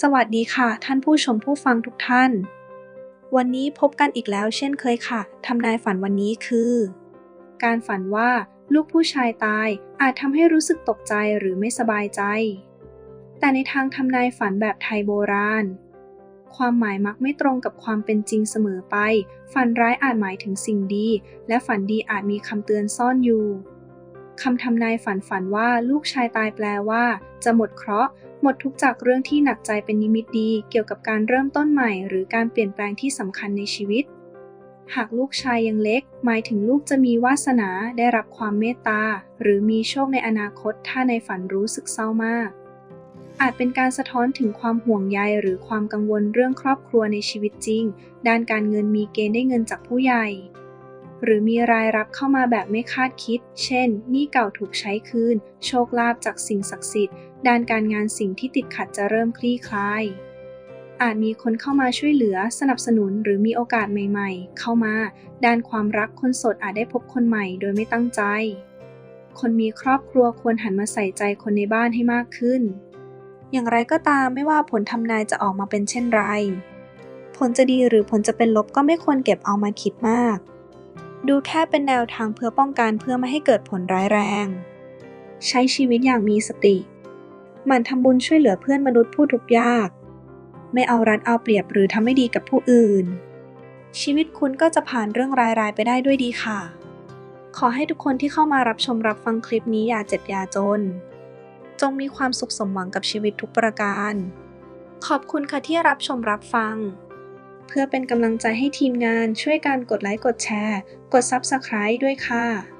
สวัสดีค่ะ ท่านผู้ชมผู้ฟังทุกท่าน วันนี้พบกันอีกแล้วเช่นเคยค่ะทำนายฝันวันนี้คือ การฝันว่าลูกผู้ชายตายอาจทำให้รู้สึกตกใจหรือไม่สบายใจ แต่ในทางทำนายฝันแบบไทยโบราณ ความหมายมักไม่ตรงกับความเป็นจริงเสมอไป ฝันร้ายอาจหมายถึงสิ่งดี และฝันดีอาจมีคำเตือนซ่อนอยู่ คำทำนายฝันฝันว่าลูกชายตายแปลว่า จะหมดเคราะห์ หมดทุกข์จากเรื่องที่หนักใจเป็นนิมิตดี เกี่ยวกับการเริ่มต้นใหม่ หรือการเปลี่ยนแปลงที่สำคัญในชีวิต หากลูกชายยังเล็ก หมายถึงลูกจะมีวาสนาได้รับความเมตตา หรือมีโชคในอนาคตถ้าในฝันรู้สึกเศร้ามาก อาจเป็นการสะท้อนถึงความห่วงใยหรือความกังวลเรื่องครอบครัวในชีวิตจริง ด้านการเงินมีเกณฑ์ได้เงินจากผู้ใหญ่ หรือมีรายรับเข้ามาแบบไม่คาดคิด เช่น หนี้เก่าถูกใช้คืน โชคลาภจากสิ่งศักดิ์สิทธิ์ ด้านการงานสิ่งที่ติดขัดจะเริ่มคลี่คลาย อาจมีคนเข้ามาช่วยเหลือ สนับสนุนหรือมีโอกาสใหม่ๆ เข้ามา ด้านความรักคนโสดอาจได้พบคนใหม่โดยไม่ตั้งใจ คนมีครอบครัวควรหันมาใส่ใจคนในบ้านให้มากขึ้น อย่างไรก็ตามไม่ว่าผลทำนายจะออกมาเป็นเช่นไร ผลจะดีหรือผลจะเป็นลบก็ไม่ควรเก็บเอามาคิดมาก ดูแค่เป็นแนวทางเพื่อป้องกันเพื่อไม่ให้เกิดผลร้ายแรง ใช้ชีวิตอย่างมีสติหมั่นทำบุญช่วยเหลือเพื่อนมนุษย์ผู้ทุกข์ยาก ไม่เอารัดเอาเปรียบหรือทำไม่ดีกับผู้อื่น ชีวิตคุณก็จะผ่านเรื่องรายๆไปได้ด้วยดีค่ะ ขอให้ทุกคนที่เข้ามารับชมรับฟังคลิปนี้อย่าเจ็บอย่าจน จงมีความสุขสมหวังกับชีวิตทุกประการ ขอบคุณค่ะที่รับชมรับฟัง เพื่อเป็นกำลังใจให้ทีมงานช่วยการกดไลค์กดแชร์ กด Subscribe ด้วยค่ะ